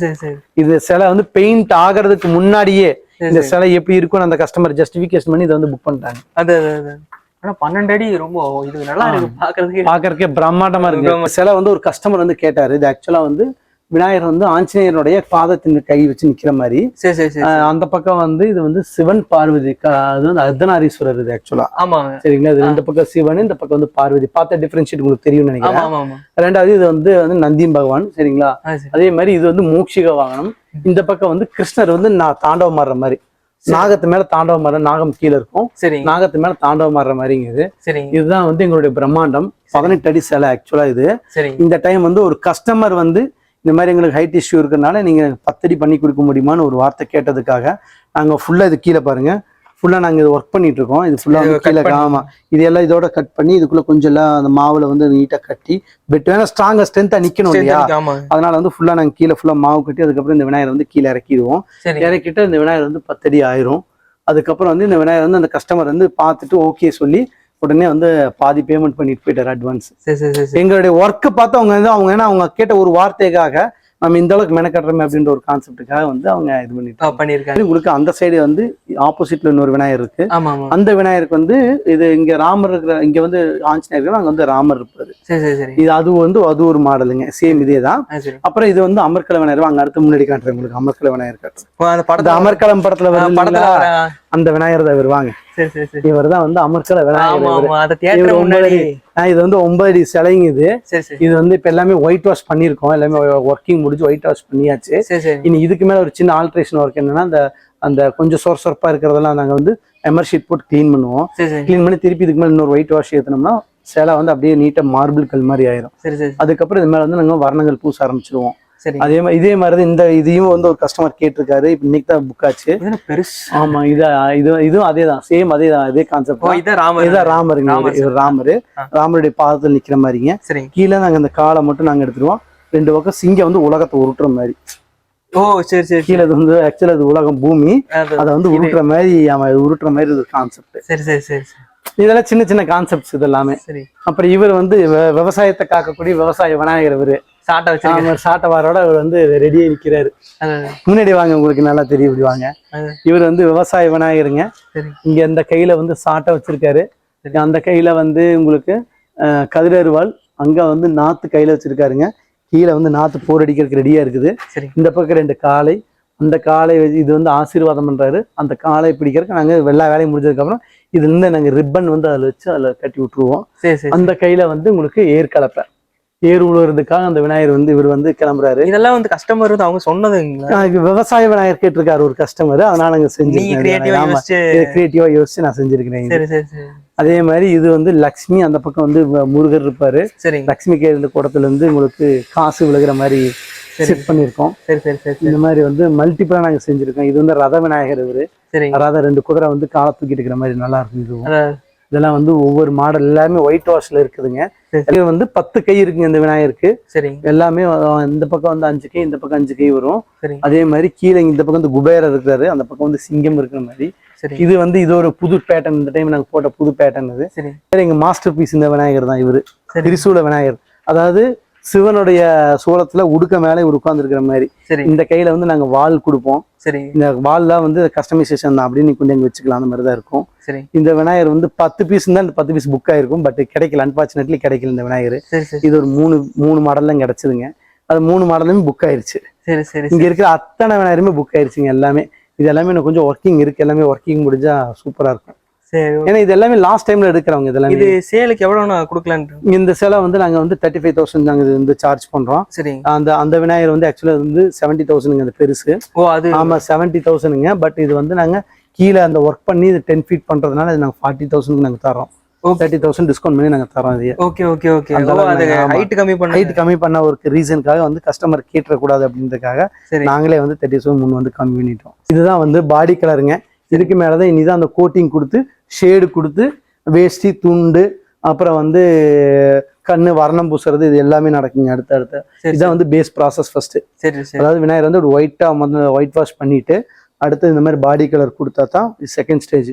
சரி இது சிலை வந்து பெயிண்ட் ஆகிறதுக்கு முன்னாடியே இந்த. சிலை எப்படி இருக்கும்னு அந்த கஸ்டமர் ஜஸ்டிபிகேஷன் பண்ணி இதை வந்து புக் பண்ணிட்டாங்க. அது ஆனா பன்னெண்டு அடி ரொம்ப இது நல்லா இருக்கு பாக்குறதுக்கு. பாக்குறதுக்கே பிரம்மாண்டமா இருக்கு. சிலை வந்து ஒரு கஸ்டமர் வந்து கேட்டாரு. இது ஆக்சுவலா வந்து விநாயகர் வந்து ஆஞ்சநேயருடைய பாதத்தின் கை வச்சு நிக்கிற மாதிரி. சரி சரி சரி அந்த பக்கம் வந்து இது வந்து சிவன் பார்வதி அது வந்து அர்த்தநாரீஸ்வரர் இது ஆக்சுவலா ஆமாங்க. சரிங்களா? இது ரெண்டு பக்கம் சிவன் இந்த பக்கம் வந்து பார்வதி. பார்த்த டிஃபரன்ஷியேட் உங்களுக்கு தெரியும்னு ஆமா நினைக்கிறேன். ஆமா ஆமா ரெண்டாவது இது வந்து வந்து நந்தியம் பகவான் சரிங்களா? சரி. அதே மாதிரி இது வந்து மூக்ஷிக வாகனம். இந்த பக்கம் வந்து கிருஷ்ணர் வந்து நான் தாண்டவம் ஆடுற மாதிரி. நாகத்து மேல தாண்டவம் ஆடுற நாகம் கீழே இருக்கும். சரிங்க. நாகத்து மேல தாண்டவம் ஆடுற மாதிரிங்க இது. சரிங்க. இதுதான் வந்து எங்களுடைய பிரம்மாண்டம். பதினெட்டு அடி சிலை ஆக்சுவலா இது. இந்த டைம் வந்து ஒரு கஸ்டமர் வந்து இந்த மாதிரி எங்களுக்கு ஹைட் இஷ்யூ இருக்கறனால நீங்க பத்தடி பண்ணி கொடுக்க முடியுமான்னு ஒரு வார்த்தை கேட்டதுக்காக நாங்க ஃபுல்லா இது கீழே பாருங்க. ஃபுல்லா நாங்க இது ஒர்க் பண்ணிட்டு இருக்கோம். இது ஃபுல்லா இது வந்து cut கீழே பண்ணி. ஆமா. இது எல்லாம் இதோட கட் பண்ணி இதுக்குள்ள கொஞ்சம் எல்லாம் அந்த மாவுல வந்து நீட்டா கட்டி பெட் வேணா ஸ்ட்ராங்கா ஸ்ட்ரென்த்தா நிக்கணும் சரி, இல்லையா? அதனால வந்து ஃபுல்லா நாங்க கீழே ஃபுல்லா மாவு கட்டி அதுக்கப்புறம் இந்த விநாயகர் வந்து கீழே இறக்கிடுவோம். இறக்கிட்டு இந்த விநாயகர் வந்து பத்தடி ஆயிரும். அதுக்கப்புறம் வந்து இந்த விநாயகர் வந்து அந்த கஸ்டமர் வந்து பார்த்துட்டு ஓகே சொல்லி உடனே வந்து பாதி பேமெண்ட் பண்ணிட்டு போயிட்டார் அட்வான்ஸ் எங்களுடைய ஒர்க்கை பார்த்து அவங்க வந்து அவங்க ஏன்னா அவங்க கேட்ட ஒரு வார்த்தைக்காக நம்ம இந்த அளவுக்கு மெனக்கட்டுறோமே அப்படின்ற ஒரு கான்செப்டுக்காக வந்து அவங்க இது பண்ணிட்டு பண்ணிருக்காங்க உங்களுக்கு அந்த சைடு வந்து ஆப்போசிட்ல இன்னொரு விநாயகர் இருக்கு. அந்த விநாயகருக்கு வந்து இது இங்க ராமர் இருக்கிற இங்க வந்து ஆஞ்சநேயர் இருக்கிற அங்க வந்து ராமர் இருப்பாரு. இது அது வந்து அது ஒரு மாடலுங்க சேம் இதே தான். ஆ, சரி. அப்புறம் இது வந்து அமர்கல விநாயகர் அங்க அடுத்து முன்னாடி காட்டுறேன் உங்களுக்கு அமர்கல விநாயகர் காட்டுறேன். அமர்கலம் படத்துல அந்த விநாயகர் தான் இவர் வாங்க இவர் தான் வந்து அமர்கல ஆமா விநாயகர் இது வந்து ஒன்பது அடி சிலைங்க இது. இது வந்து இப்ப எல்லாமே ஒயிட் வாஷ் பண்ணியிருக்கோம். எல்லாமே ஒர்க்கிங் முடிஞ்சு ஒயிட் வாஷ் பண்ணியாச்சு. இனி இதுக்கு மேல ஒரு சின்ன ஆல்ட்ரேஷன் ஒர்க் என்னன்னா அந்த அந்த கொஞ்சம் சொர சொரப்பா இருக்கிறதெல்லாம் நாங்க வந்து எமர் ஷீட் போட்டு க்ளீன் பண்ணுவோம். க்ளீன் பண்ணி திருப்பி இதுக்கு மேல இன்னொரு ஒயிட் வாஷ் ஏற்றினோம்னா சேலை வந்து அப்படியே நீட்டா மார்பிள் கல் மாதிரி ஆயிரும். அதுக்கப்புறம் இது மேல வந்து நாங்க வர்ணங்கள் பூச ஆரம்பிச்சிருவோம். சரி அதே மாதிரி இதே மாதிரி தான் இந்த இதையும் வந்து ஒரு கஸ்டமர் கேட்டிருக்காரு. இப்ப இன்னைக்கு தான் புக் ஆச்சு. பெருசு? ஆமா இது இது இதுவும் அதே தான் சேம் அதே தான். அதே கான்செப்ட் இதான் ராமர் இதுதான் ராமருங்க ராமர் இவர் ராமரு. ஆ. ராமருடைய பாதத்தில் நிக்கிற மாதிரிங்க. கீழே நாங்க அந்த காலை மட்டும் நாங்க எடுத்துருவோம். ரெண்டு பக்கம் சிங்கம் வந்து உலகத்தை உருட்டுற மாதிரி. ஓ சரி சரி கீழே அது வந்து ஆக்சுவலா அது உலகம் பூமி. அது- வந்து உருட்டுற மாதிரி அவன் உருட்டுற மாதிரி ஒரு கான்செப்ட் சரி சரி சரி இதெல்லாம் சின்ன சின்ன கான்செப்ட்ஸ் இது எல்லாமே சரி. அப்புறம் இவர் வந்து விவ- விவசாயத்தை காக்கக்கூடிய விவசாய விநாயகர் இவரு. சாட்டை வச்சிருக்கேன். அவர் சாட்டவாரோட அவர் வந்து ரெடியா நிக்கிறாரு. அது முன்னாடி வாங்க உங்களுக்கு நல்லா தெரியும் இப்படி வாங்க. இவர் வந்து விவசாய விநாயகருங்க. இங்க இந்த கையில வந்து சாட்டை வச்சிருக்காரு. அந்த கையில வந்து உங்களுக்கு கதிரருவாள் அங்க வந்து நாத்து கையில வச்சிருக்காருங்க. கீழே வந்து நாத்து போர் அடிக்கிறதுக்கு ரெடியா இருக்குது. இந்த பக்கம் ரெண்டு காளை. அந்த வச்சு- இது வந்து ஆசீர்வாதம் பண்றாரு. அந்த காளை பிடிக்கிறதுக்கு நாங்க எல்லா வேலையும் முடிஞ்சதுக்கு அப்புறம் இதுல இருந்து நாங்க ரிப்பன் வந்து அதில் வச்சு அதில் கட்டி விட்டுருவோம். அந்த கையில வந்து உங்களுக்கு ஏர் கலப்பை ஏர் உழுவுறதுக்காக அந்த விநாயகர் வந்து இவர் வந்து கிளம்புறாரு. இதெல்லாம் வந்து கஸ்டமர் வந்து அவங்க சொன்னதுங்களா? இது விவசாய விநாயகர் கேட்டிருக்காரு ஒரு கஸ்டமர் அதனால நாங்க நீங்க கிரியேட்டிவா யோசிச்சு நான் செஞ்சிருக்கிறேன் அதே மாதிரி இது வந்து லக்ஷ்மி அந்த பக்கம் வந்து முருகர் இருப்பாரு. லக்ஷ்மி கேரள கூடத்துல இருந்து உங்களுக்கு காசு விழுகிற மாதிரி செட் சரி இந்த மாதிரி வந்து மல்டிபிளா நாங்க செஞ்சிருக்கோம். இது வந்து ரத விநாயகர் இவரு. ரத ரெண்டு குதிரை வந்து காலை தூக்கிட்டு இருக்கிற மாதிரி நல்லா இருக்கும் இதுவும். இதெல்லாம் வந்து ஒவ்வொரு மாடல் எல்லாமே ஒயிட் வாஷ்ல இருக்குதுங்க. இது வந்து பத்து கை இருக்குங்க இந்த விநாயகருக்கு. சரிங்க எல்லாமே இந்த பக்கம் வந்து அஞ்சு கை இந்த பக்கம் அஞ்சு கை வரும். சரி. அதே மாதிரி கீழே இந்த பக்கம் வந்து குபேரர் இருக்காரு. அந்த பக்கம் வந்து சிங்கம் இருக்கிற மாதிரி. சரி. இது வந்து இது ஒரு புது பேட்டர்ன் இந்த டைம் நாங்க போட்ட புது பேட்டர்ன் இது சரி. எங்க மாஸ்டர் பீஸ் இந்த விநாயகர் தான் இவரு. சரி. திரிசூல விநாயகர். அதாவது சிவனுடைய சூலத்துல உடுக்க மேலே இவர் உட்கார்ந்துருக்கிற மாதிரி. இந்த கையில வந்து நாங்க வால் கொடுப்போம். சரி. இந்த வால்ல வந்து கஸ்டமைசேஷன் தான் அப்படின்னு கொண்டு வந்து வச்சுக்கலாம் அந்த மாதிரி தான் இருக்கும். சரி. இந்த விநாயகர் வந்து பத்து பீஸ் தான் இந்த பத்து பீஸ் புக் ஆயிருக்கும் பட் கிடைக்கல. அன்பார்ச்சுனேட்லி கிடைக்கல இந்த விநாயகர். இது ஒரு மூணு மூணு மாடல்லாம் கிடைச்சதுங்க. அது மூணு மாடலுமே புக் ஆயிருச்சு. சரி சரி இங்க இருக்கிற அத்தனை விநாயகருமே புக் ஆயிருச்சுங்க எல்லாமே. இது எல்லாமே இன்னும் கொஞ்சம் ஒர்க்கிங் இருக்கு. எல்லாமே ஒர்க்கிங் முடிஞ்சா சூப்பரா இருக்கும். ஏன்னா இது எல்லாமே லாஸ்ட் டைம்ல எடுக்கிறவங்க இதெல்லாமே. இது சேலுக்கு எவ்வளவு நான் கொடுக்கலான்ட்டு? இந்த சிலை வந்து நாங்க வந்து தேர்ட்டி ஃபைவ் தௌசண்ட் நாங்க இது வந்து சார்ஜ் பண்றோம். சரி அந்த அந்த விநாயகர் வந்து ஆக்சுவலா வந்து செவன்டி தௌசண்ட்ங்க அந்த பெருசு. ஓ அது ஆமா செவன்டி தௌசண்ட்ங்க பட் இது வந்து நாங்க கீழே அந்த ஒர்க் பண்ணி இது டென் ஃபீட் பண்றதுனால இது நாங்க ஃபார்ட்டி தௌசண்ட்க்கு நாங்க தரோம். தேர்ட்டி தௌசண்ட் டிஸ்கவுண்ட் பண்ணி நாங்க தரோம் இது ஓகே ஓகே ஓகே. ஹைட் கம்மி பண்ண ஹைட் கம்மி பண்ண ஒரு ரீசனுக்காக வந்து கஸ்டமர் கேட்டக்கூடாது அப்படின்றதுக்காக சரி. நாங்களே வந்து தேர்ட்டி தௌசண்ட் முன் வந்து கம்மி பண்ணிட்டோம். இதுதான் வந்து பாடி கலருங்க இதுக்கு மேலதான் இனிதான் அந்த கோட்டிங் கொடுத்து ஷேடு கொடுத்து வேஷ்டி துண்டு அப்புறம் வந்து கண்ணு வர்ணம் பூசுறது இது எல்லாமே நடக்குங்க அடுத்து அடுத்து. இதான் வந்து பேஸ் ப்ராசஸ் ஃபர்ஸ்ட் அதாவது விநாயகர் வந்து ஒரு ஒயிட்டா வந்து ஒயிட் வாஷ் பண்ணிட்டு அடுத்து இந்த மாதிரி பாடி கலர் கொடுத்தா தான் செகண்ட் ஸ்டேஜ்.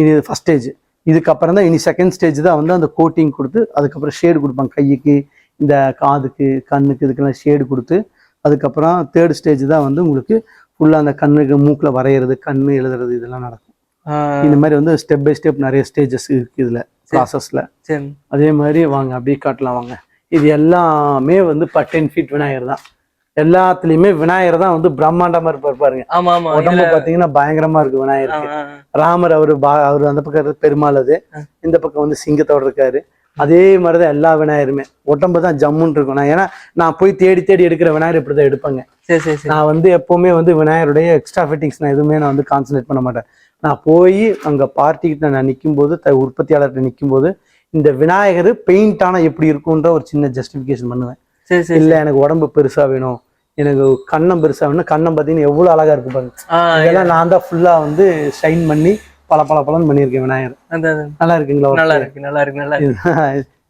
இது ஃபர்ஸ்ட் ஸ்டேஜ் இதுக்கப்புறம் தான் இனி செகண்ட் ஸ்டேஜ் தான் வந்து அந்த கோட்டிங் கொடுத்து அதுக்கப்புறம் ஷேடு கொடுப்பாங்க. கைக்கு இந்த காதுக்கு கண்ணுக்கு இதுக்கெல்லாம் ஷேடு கொடுத்து அதுக்கப்புறம் தேர்ட் ஸ்டேஜ் தான் வந்து உங்களுக்கு ஃபுல்லா அந்த கண்ணுக்கு மூக்குல வரைகிறது கண்ணு எழுதுறது இதெல்லாம் நடக்கும். இந்த மாதிரி வந்து ஸ்டெப் பை ஸ்டெப் நிறைய ஸ்டேஜஸ் இருக்கு இதுல ப்ராசஸ்ல அதே மாதிரி வாங்க அப்படியே காட்டலாம் வாங்க. இது எல்லாமே வந்து டென் ஃபீட் விநாயகர் தான். எல்லாத்துலயுமே விநாயகர் தான் வந்து பிரம்மாண்டமா இருப்பார் பாருங்க. உடம்பு பாத்தீங்கன்னா பயங்கரமா இருக்கு ஆ, ராமர் அவரு அவர் அந்த பக்கம் பெருமாள் அது. இந்த பக்கம் வந்து சிங்கத்தோட இருக்காரு. அதே மாதிரிதான் எல்லா விநாயகருமே. உடம்பு தான் ஜம்முன்னு இருக்கும். நான் ஏன்னா நான் போய் தேடி தேடி எடுக்கிற விநாயகர் இப்படிதான் எடுப்பேங்க. நான் வந்து எப்பவுமே வந்து விநாயகருடைய எக்ஸ்ட்ரா ஃபிட்டிங்ஸ் நான் எதுவுமே நான் வந்து கான்சன்ட்ரேட் பண்ண மாட்டேன். நான் போய் அங்க பார்ட்டிக்கிட்ட நான் நிற்கும் போது த உற்பத்தியாளர்கிட்ட நிற்கும் போது இந்த விநாயகர் பெயிண்ட் ஆனா எப்படி இருக்கும்ன்ற ஒரு சின்ன ஜஸ்டிஃபிகேஷன் பண்ணுவேன். சரி சரி இல்ல எனக்கு உடம்பு பெருசா வேணும். எனக்கு கண்ணம் பெருசா வேணும் கண்ணம் பார்த்தீங்கன்னா எவ்வளவு அழகா இருக்கு பாருங்க. இதெல்லாம் நான் தான் ஃபுல்லா வந்து ஷைன் பண்ணி பல பல பலன்னு பண்ணியிருக்கேன் விநாயகர். நல்லா இருக்குங்களா நல்லா இருக்கு நல்லா இருக்கு நல்லா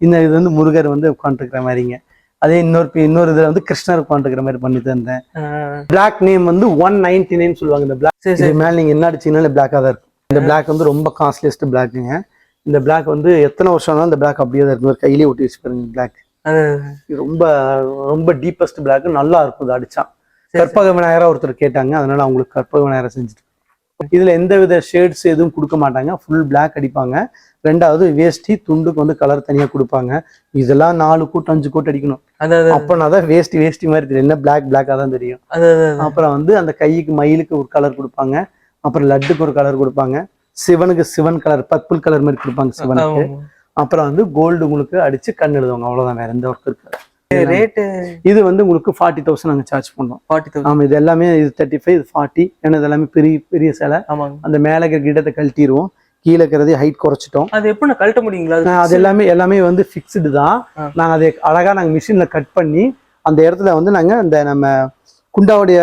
இந்த இது வந்து முருகர் வந்து உட்காந்துருக்கிற மாதிரிங்க அதே இன்னொரு இன்னொரு இதுல வந்து கிருஷ்ணர் உட்காந்துருக்கிற மாதிரி பண்ணி தந்தேன். பிளாக் நேம் வந்து ஒன் நைன்டி நைன் சொல்லுவாங்க. இந்த பிளாக் இது மேல நீங்க என்ன அடிச்சீங்கனாலும் பிளாக்கா தான் இருக்கும். இந்த பிளாக் வந்து ரொம்ப காஸ்ட்லியஸ்ட் பிளாக்குங்க இந்த பிளாக் வந்து எத்தனை வருஷம் ஆனாலும் இந்த பிளாக் அப்படியே தான் இருக்கும். கையிலே ஒட்டி வச்சு பாருங்க பிளாக் ரொம்ப ரொம்ப டீப்பஸ்ட் பிளாக் நல்லா இருக்கும். இது அடிச்சா. கற்பக விநாயகரா ஒருத்தர் கேட்டாங்க. அதனால அவங்களுக்கு கற்பக விநாயகரை செஞ்சுட்டு இதுல எந்த வித ஷேட்ஸ் எதுவும் கொடுக்க மாட்டாங்க. ஃபுல் பிளாக் அடிப்பாங்க. ரெண்டாவது வேஷ்டி துண்டுக்கு வந்து கலர் தனியா கொடுப்பாங்க. இதெல்லாம் நாலு கூட்டு அஞ்சு கூட்டு அடிக்கணும். அப்பனா தான் வேஷ்டி வேஷ்டி மாதிரி தெரியும். என்ன பிளாக் பிளாக்கா தான் தெரியும். அப்புறம் வந்து அந்த கைக்கு மயிலுக்கு ஒரு கலர் கொடுப்பாங்க. அப்புறம் லட்டுக்கு ஒரு கலர் கொடுப்பாங்க. சிவனுக்கு சிவன் கலர் பர்பிள் கலர் மாதிரி கொடுப்பாங்க சிவனுக்கு. அப்புறம் வந்து கோல்டு உங்களுக்கு அடிச்சு கண் எழுதுவாங்க. அவ்வளவுதான். வேற எந்த ஒர்க் இருக்காது. ரேட்டு இது வந்து உங்களுக்கு ஃபார்ட்டி தௌசண்ட் நாங்கள் சார்ஜ் பண்றோம். ஃபார்ட்டி தௌசண்ட் ஆமா இது எல்லாமே இது தேர்ட்டி ஃபைவ் இது ஃபார்ட்டி ஏன்னா இது எல்லாமே பெரிய பெரிய சிலை. அந்த மேலே கிட்டத்தை கழட்டிடுவோம் கீழே இருக்கிறதே ஹைட் குறைச்சிட்டோம். அது எப்படி கழட்ட முடியுங்களா? அது எல்லாமே எல்லாமே வந்து ஃபிக்ஸ்டு தான். நாங்கள் அதை அழகா நாங்கள் மிஷினில் கட் பண்ணி அந்த இடத்துல வந்து நாங்கள் அந்த நம்ம குண்டாவுடைய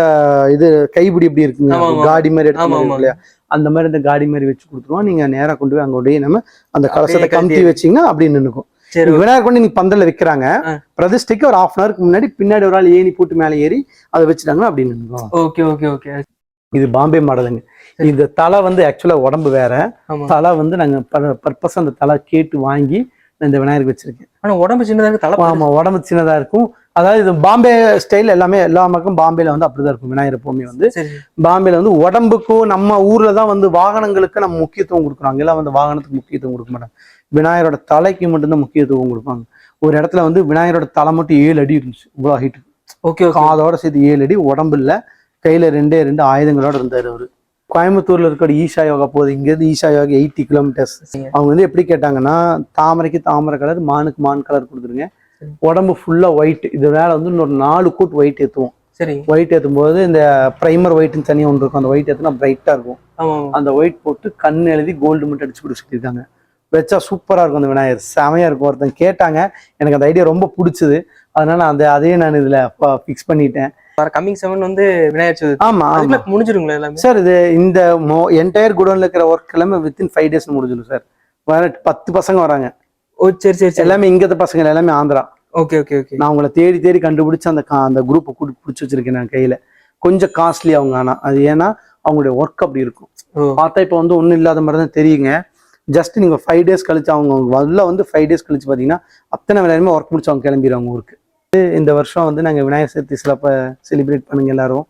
இது கைப்பிடி எப்படி இருக்குங்க. காடி மாதிரி எடுத்து இல்லையா? அந்த மாதிரி இந்த காடி மாதிரி வச்சு கொடுத்துருவோம். நீங்க நேரா கொண்டு போய் அங்க அப்படியே நம்ம அந்த கலசத்தை கமுத்தி வச்சீங்கன்னா அப்படியே நின்னுக்கும். விநாயகர் கொண்டு நீங்க பந்தல்ல வைக்கிறாங்க. ஆ. பிரதிஷ்டைக்கு ஒரு ஹாஃப் அன் ஹவருக்கு முன்னாடி பின்னாடி ஒரு ஆள் ஏணி போட்டு மேலே ஏறி அதை வச்சுட்டாங்கன்னா அப்படி நின்னுக்கும் ஓகே ஓகே ஓகே இது பாம்பே மாடலுங்க. சரி. இந்த தலை வந்து ஆக்சுவலா உடம்பு வேற. தலை வந்து நாங்க பர்பஸ் அந்த தலை கேட்டு வாங்கி இந்த விநாயகருக்கு வச்சிருக்கேன். ஆனா உடம்பு சின்னதா இருக்கு தலை ஆமா உடம்பு சின்னதா இருக்கும். அதாவது இது பாம்பே ஸ்டைல் எல்லாமே எல்லா பக்கம் பாம்பேல வந்து அப்படிதான் இருக்கும். விநாயகர் எப்பவுமே வந்து பாம்பேல வந்து உடம்புக்கும் நம்ம ஊர்ல தான் வந்து வாகனங்களுக்கு நம்ம முக்கியத்துவம் கொடுக்குறோம் அங்கெல்லாம் வந்து வாகனத்துக்கு முக்கியத்துவம் கொடுக்க மாட்டாங்க. விநாயகரோட தலைக்கு மட்டும்தான் முக்கியத்துவம் கொடுப்பாங்க. ஒரு இடத்துல வந்து விநாயகரோட தலை மட்டும் ஏழு அடி இருந்துச்சு. இவ்வளோ ஹைட் ஓகே ஓகே. காதோட சேர்த்து ஏழு அடி உடம்பு இல்ல. கையில ரெண்டே ரெண்டு ஆயுதங்களோட இருந்தாரு அவரு. கோயம்புத்தூர்ல இருக்கிற ஈஷா யோகா போகுது. இங்கேருந்து ஈஷா யோகா எயிட்டி கிலோமீட்டர்ஸ். அவங்க வந்து எப்படி கேட்டாங்கன்னா தாமரைக்கு தாமரை கலர் மானுக்கு மான் கலர் கொடுத்துருங்க. உடம்பு ஃபுல்லா ஒயிட் இது மேல வந்து இன்னொரு நாலு கூட் ஒயிட் ஏத்துவோம். சரி. ஒயிட் ஏற்றும் போது இந்த ப்ரைமர் ஒயிட்னு தனியாக ஒன்று இருக்கும். அந்த ஒயிட் ஏற்றுனா பிரைட்டாக இருக்கும். அந்த ஒயிட் போட்டு கண் எழுதி கோல்டு மட்டும் அடிச்சு கொடுத்து சொல்லியிருக்காங்க வச்சா சூப்பராக இருக்கும் அந்த விநாயகர். செமையாக இருக்கும். ஒருத்தன் கேட்டாங்க. எனக்கு அந்த ஐடியா ரொம்ப பிடிச்சது. அதனால அந்த அதையே நான் இதில் ஃபிக்ஸ் பண்ணிட்டேன். கம்மிங் செவன் வந்து விநாயகர் சதுர்த்தி. ஆமா முடிஞ்சிருங்களா எல்லாமே? சார் இது இந்த என்டையர் குடோன்ல இருக்கிற ஒர்க் எல்லாமே வித்தின் ஃபைவ் டேஸ் முடிஞ்சிடும் சார் பத்து பசங்க வராங்க. ஓ சரி சரி சரி. எல்லாமே இங்கத்த பசங்க எல்லாமே ஆந்திரா. Okay okay okay. நான் உங்களை தேடி தேடி கண்டுபிடிச்சு அந்த அந்த குரூப்பை கூட்டி பிடிச்சி வச்சிருக்கேன் நான் கையில. கொஞ்சம் காஸ்ட்லி அவங்க ஆனா. அது ஏன்னா அவங்களுடைய ஒர்க் அப்படி இருக்கும். பார்த்தா இப்போ வந்து ஒன்றும் இல்லாத மாதிரி தான் தெரியுங்க. ஜஸ்ட் நீங்க ஃபைவ் டேஸ் கழிச்சு அவங்க உள்ள வந்து ஃபைவ் டேஸ் கழிச்சு பார்த்தீங்கன்னா அத்தனை வேலையுமே ஒர்க் முடிச்சு அவங்க கிளம்பிடுவாங்க ஊருக்கு. இந்த வருஷம் வந்து நாங்கள் விநாயகர் சதுர்த்தி சிறப்பாக செலிப்ரேட் பண்ணுங்க எல்லாரும்.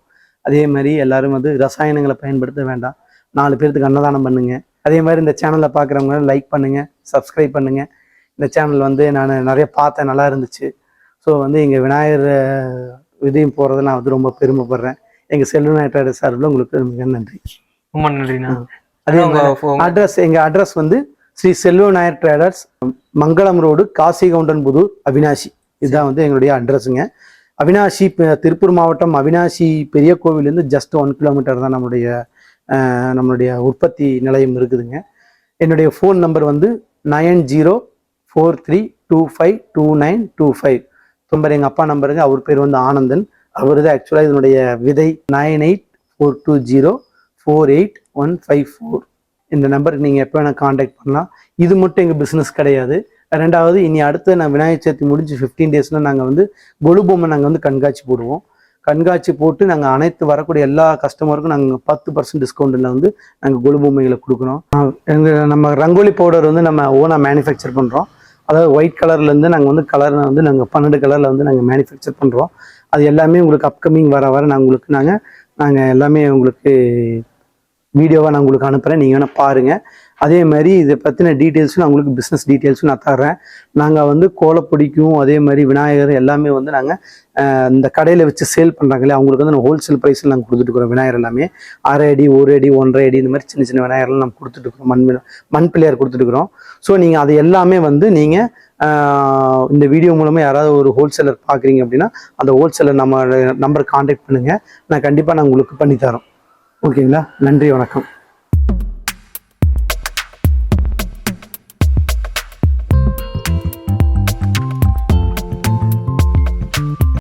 அதே மாதிரி எல்லாரும் வந்து ரசாயனங்களை பயன்படுத்த வேண்டாம். நாலு பேர்த்துக்கு அன்னதானம் பண்ணுங்க. அதே மாதிரி இந்த சேனலை பார்க்குறவங்க லைக் பண்ணுங்க சப்ஸ்கிரைப் பண்ணுங்க. இந்த சேனல் வந்து நான் நிறைய பார்த்தேன் நல்லா இருந்துச்சு. ஸோ வந்து எங்கள் விநாயகர் விதையும் போகிறத நான் வந்து ரொம்ப பெருமைப்படுறேன். எங்கள் செல்வநாயட்டர் சார்பில் உங்களுக்கு மிக நன்றி. ரொம்ப நன்றிண்ணா. அதே அட்ரஸ் எங்க அட்ரஸ் வந்து ஸ்ரீ செல்வ நாயர் ட்ரேடர்ஸ் மங்களம் ரோடு காசி கவுண்டன் புதூர் அவினாசி. இதுதான் வந்து எங்களுடைய அட்ரஸுங்க அவினாசி ப- திருப்பூர் மாவட்டம் அவினாசி பெரிய கோவிலேருந்து ஜஸ்ட் ஒன் கிலோமீட்டர் தான் நம்மளுடைய நம்மளுடைய உற்பத்தி நிலையம் இருக்குதுங்க. என்னுடைய ஃபோன் நம்பர் வந்து nine zero four three two five two nine two five number எங்கள் அப்பா நம்பருங்க அவர் பேர் வந்து ஆனந்தன். அவர் தான் ஆக்சுவலாக இதனுடைய விதை nine eight four two zero four eight one five four இந்த நம்பருக்கு நீங்கள் எப்போ வேணால் காண்டாக்ட் பண்ணலாம். இது மட்டும் எங்கள் பிஸ்னஸ் கிடையாது. ரெண்டாவது இனி அடுத்து நான் விநாயகர் சதுர்த்தி முடிஞ்சு ஃபிஃப்டீன் டேஸில் நாங்கள் வந்து கொலு பொம்மை நாங்கள் வந்து கண்காட்சி போடுவோம். கண்காட்சி போட்டு நாங்கள் அனைத்து வரக்கூடிய எல்லா கஸ்டமருக்கும் நாங்கள் பத்து பர்சன்ட் டிஸ்கவுண்ட்டில் வந்து நாங்கள் கொலு பொம்மைகளை கொடுக்குறோம் எங்கள் நம்ம ரங்கோலி பவுடர் வந்து நம்ம ஓனாக மேனுஃபேக்சர் பண்ணுறோம் அதாவது ஒயிட் கலர்லேருந்து நாங்கள் வந்து கலர் வந்து நாங்கள் பன்னெண்டு கலரில் வந்து நாங்கள் மேனுஃபேக்சர் பண்ணுறோம் அது எல்லாமே உங்களுக்கு அப்கமிங் வர வர நான் உங்களுக்கு நாங்கள் நாங்கள் எல்லாமே உங்களுக்கு வீடியோவாக நான் உங்களுக்கு அனுப்புகிறேன் நீங்கள் வேணால் பாருங்கள் அதே மாதிரி இதை பற்றின டீட்டெயில்ஸும் நான் உங்களுக்கு பிஸ்னஸ் டீட்டெயில்ஸும் நான் தர்றேன். நாங்கள் வந்து கோலப்பொடிக்கும் அதே மாதிரி விநாயகர் எல்லாமே வந்து நாங்கள் இந்த கடையில் வச்சு சேல் பண்ணுறாங்களே அவங்களுக்கு வந்து ஹோல்சேல் ப்ரைஸில் நாங்கள் கொடுத்துட்டுருக்கோம் விநாயகர் எல்லாமே அரை அடி ஒரு அடி ஒன்றரை அடி இந்த மாதிரி சின்ன சின்ன விநாயகர்லாம் நம்ம கொடுத்துட்டுருக்கோம் மண் மண் பிள்ளையார் கொடுத்துட்டுருக்குறோம் ஸோ நீங்கள் அது எல்லாமே வந்து நீங்கள் இந்த வீடியோ மூலமாக யாராவது ஒரு ஹோல்சேலர் பார்க்குறீங்க அப்படின்னா அந்த ஹோல்சேலர் நம்ம நம்பர் காண்டாக்ட் பண்ணுங்கள் நான் கண்டிப்பாக நான் உங்களுக்கு பண்ணித்தரோம் ஓகேங்களா நன்றி வணக்கம்.